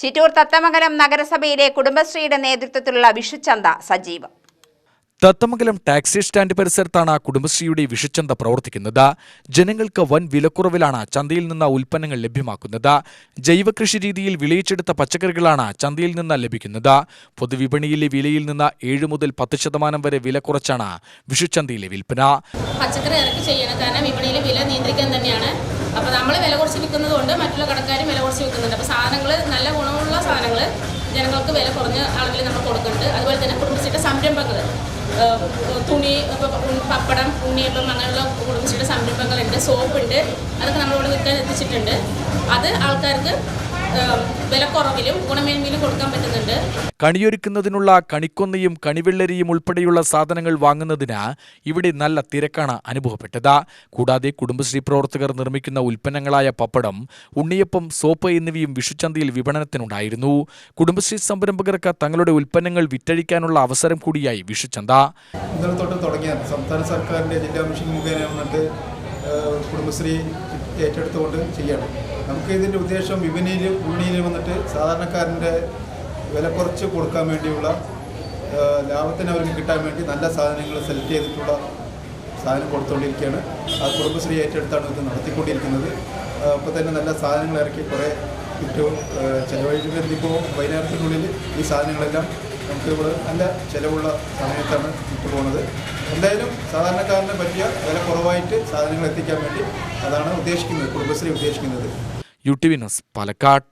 ചിറ്റൂർ തത്തമംഗലം നഗരസഭയിലെ കുടുംബശ്രീയുടെ നേതൃത്വത്തിലുള്ള വിഷുചന്ത സജീവം. തത്തമംഗലം ടാക്സി സ്റ്റാൻഡ് പരിസരത്താണ് കുടുംബശ്രീയുടെ വിഷുചന്ത പ്രവർത്തിക്കുന്നത്. ജനങ്ങൾക്ക് വൻ വിലക്കുറവിലാണ് ചന്തയിൽ നിന്ന് ഉൽപ്പന്നങ്ങൾ ലഭ്യമാക്കുന്നത്. ജൈവകൃഷി രീതിയിൽ വിളയിച്ചെടുത്ത പച്ചക്കറികളാണ് ചന്തയിൽ നിന്ന് ലഭിക്കുന്നത്. പൊതുവിപണിയിലെ വിലയിൽ നിന്ന് ഏഴ് മുതൽ പത്ത് ശതമാനം വരെ വില കുറച്ചാണ് വിഷുചന്തയിലെ വിൽപ്പന. പച്ചക്കറി ഇറക്കി ചെയ്യണം. കാരണം വിപണിയിലെ വില നിയന്ത്രിക്കാൻ തന്നെയാണ് നമ്മൾ വില കുറച്ച് വിൽക്കുന്നത് കൊണ്ട് മറ്റുള്ള കടക്കാരും വില കുറച്ച് വിൽക്കുന്നുണ്ട് അപ്പോൾ സാധനങ്ങൾ നല്ല ഗുണമുള്ള സാധനങ്ങൾ ജനങ്ങൾക്ക് വില കുറഞ്ഞ അളവിൽ നമ്മൾ കൊടുക്കുന്നുണ്ട്. അതുപോലെ തന്നെ കുടുംബശ്രീയുടെ സംരംഭങ്ങൾ തുണി പപ്പടം ഉണ്ണിയപ്പം അങ്ങനെയുള്ള കുടുംബശ്രീയുടെ സംരംഭങ്ങളുണ്ട് സോപ്പുണ്ട്. അതൊക്കെ നമ്മളിവിടെ വിൽക്കാൻ എത്തിച്ചിട്ടുണ്ട്. അത് ആൾക്കാർക്ക് വിലക്കുറവിലും ഗുണമേന്മയിലും കൊടുക്കാൻ പറ്റുന്നുണ്ട്. കണിയൊരുക്കുന്നതിനുള്ള കണിക്കൊന്നയും കണിവെള്ളരിയും ഉൾപ്പെടെയുള്ള സാധനങ്ങൾ വാങ്ങുന്നതിന് ഇവിടെ നല്ല തിരക്കാണ് അനുഭവപ്പെട്ടത്. കൂടാതെ കുടുംബശ്രീ പ്രവർത്തകർ നിർമ്മിക്കുന്ന ഉൽപ്പന്നങ്ങളായ പപ്പടം ഉണ്ണിയപ്പം സോപ്പ് എന്നിവയും വിഷുച്ചന്തയിൽ വിപണനത്തിനുണ്ടായിരുന്നു. കുടുംബശ്രീ സംരംഭകർക്ക് തങ്ങളുടെ ഉൽപ്പന്നങ്ങൾ വിറ്റഴിക്കാനുള്ള അവസരം കൂടിയായി വിഷുച്ചന്ത ഇന്നലെ തൊട്ട് തുടങ്ങിയ സംസ്ഥാന സർക്കാരിന്റെ ജില്ലാ മിഷൻ മുഖേന വന്നിട്ട് ഏഹ്, കുടുംബശ്രീ ഏറ്റെടുത്തുകൊണ്ട് ചെയ്യണം. നമുക്ക് ഇതിന്റെ ഉദ്ദേശം വിപണിയിൽ വിപണിയിൽ വന്നിട്ട് സാധാരണക്കാരന്റെ വില കുറച്ച് കൊടുക്കാൻ വേണ്ടിയുള്ള ലാഭത്തിന് അവർക്ക് കിട്ടാൻ വേണ്ടി നല്ല സാധനങ്ങൾ സെലക്ട് ചെയ്തിട്ടുള്ള സാധനം കൊടുത്തുകൊണ്ടിരിക്കുകയാണ്. ആ കുടുംബശ്രീ ഏറ്റെടുത്താണ് ഇത് നടത്തിക്കൊണ്ടിരിക്കുന്നത്. അപ്പോൾ തന്നെ നല്ല സാധനങ്ങൾ ഇറക്കി കുറേ കിട്ടും ചിലവഴിക്കുന്നത് ഇപ്പോൾ വൈകുന്നേരത്തിനുള്ളിൽ ഈ സാധനങ്ങളെല്ലാം നമുക്ക് നല്ല ചിലവുള്ള സമയത്താണ് വിട്ടു പോകുന്നത് എന്തായാലും സാധാരണക്കാരനെ പറ്റിയ വില കുറവായിട്ട് സാധനങ്ങൾ എത്തിക്കാൻ വേണ്ടി അതാണ് ഉദ്ദേശിക്കുന്നത് കുടുംബശ്രീ ഉദ്ദേശിക്കുന്നത്. U T V news Palakkad.